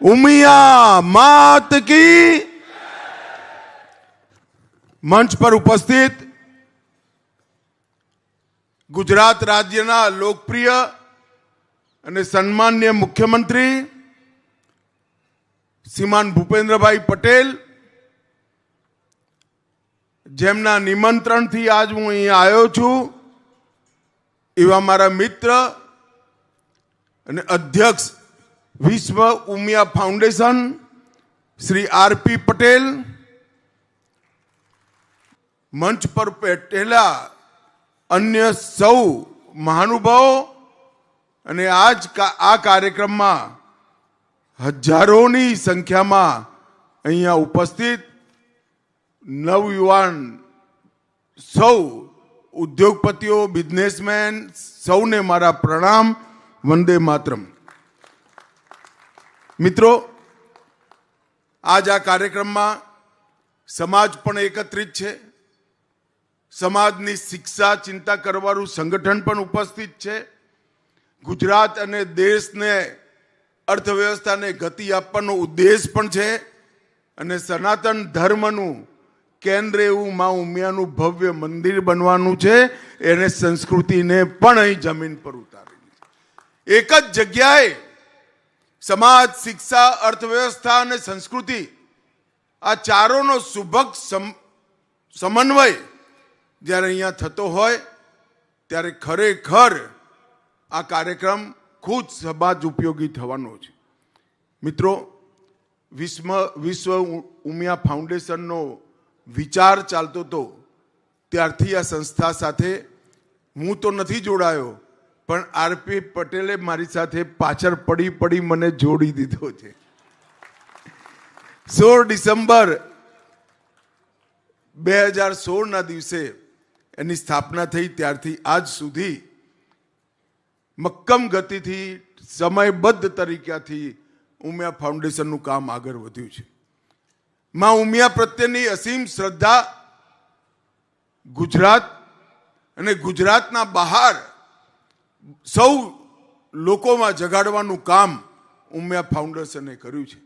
ઉમિયા માત કી મંચ પર ઉપસ્થિત ગુજરાત રાજ્યના લોકપ્રિય અને સન્માન્ય મુખ્યમંત્રી શ્રીમાન ભૂપેન્દ્રભાઈ પટેલ, જેમના નિમંત્રણથી આજ હું અહીં આવ્યો છું, એવા મારા મિત્ર અને અધ્યક્ષ વિશ્વ ઉમિયા ફાઉન્ડેશન, શ્રી આરપી પટેલ, મંચ પર બેઠેલા અન્ય સૌ મહાનુભાવો અને આજ આ કાર્યક્રમમાં હજારોની સંખ્યામાં અહીંયા ઉપસ્થિત નવયુવાન સૌ ઉદ્યોગપતિઓ, બિઝનેસમેન સૌને મારા પ્રણામ વંદે માતરમ. મિત્રો, આજ આ કાર્યક્રમમાં સમાજ પણ એકત્રિત છે. સમાજની શિક્ષા, ચિંતા કરવાનું સંગઠન પણ ઉપસ્થિત છે. ગુજરાત અને દેશને અર્થવ્યવસ્થાને ગતિ આપવાનો ઉદ્દેશ પણ છે અને સનાતન ધર્મનું કેન્દ્ર એવું મા ઉમિયાનું ભવ્ય મંદિર બનવાનું છે. એને સંસ્કૃતિને પણ અહીં જમીન પર ઉતારી એક જ જગ્યાએ સમાજ, શિક્ષા, અર્થવ્યવસ્થા અને સંસ્કૃતિ આ ચારોનો સુભગ સમ- સમન્વય જ્યારે અહીંયા થતો હોય, ત્યારે ખરેખર આ કાર્યક્રમ ખૂબ સમાજ ઉપયોગી થવાનો છે. મિત્રો વિશ્વ વિશ્વ ઉમિયા ફાઉન્ડેશનનો વિચાર ચાલતો હતો ત્યારથી આ સંસ્થા સાથે હું તો નથી જોડાયો પણ આરપી પટેલે મારી સાથે પાછળ પડી પડી મને જોડી દીધો છે. સોળ ડિસેમ્બર બે હજાર સોળના દિવસે એની સ્થાપના થઈ. ત્યારથી આજ સુધી મક્કમ ગતિથી, સમયબદ્ધ તરીકાથી ઉમિયા ફાઉન્ડેશનનું કામ આગળ વધ્યું છે. માં ઉમિયા પ્રત્યેની અસીમ શ્રદ્ધા ગુજરાત અને ગુજરાતના બહાર સૌ લોકોમાં જગાડવાનું કામ ઉમિયા ફાઉન્ડેશને કર્યું છે.